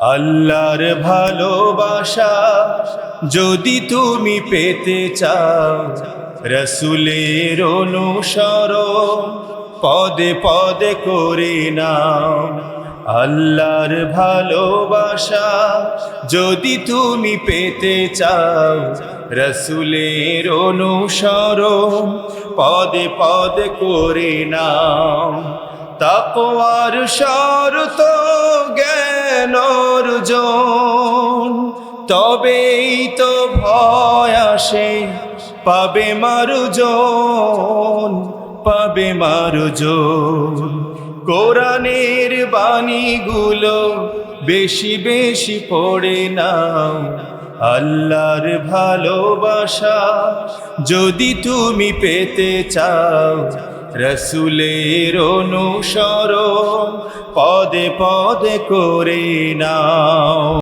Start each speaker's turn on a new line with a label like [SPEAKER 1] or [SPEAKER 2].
[SPEAKER 1] আল্লাহর ভালোবাসা যদি তুমি পেতে চাও, রসুলের অনুসরণ পদে পদে করে নাও। আল্লাহর ভালোবাসা যদি তুমি পেতে চাও, রসুলের অনুসরণ পদে পদে করে নাও। তাপওয়ার শরত অর্জন তবেই তো ভয় আসে। পাবে মারুজন পাবে মারুজন। কোরআনের বাণীগুলো বেশি বেশি পড়ে নাও। আল্লাহর ভালোবাসা যদি তুমি পেতে চাও, রসুলের অনুসরণ পদে পদে করে নাও।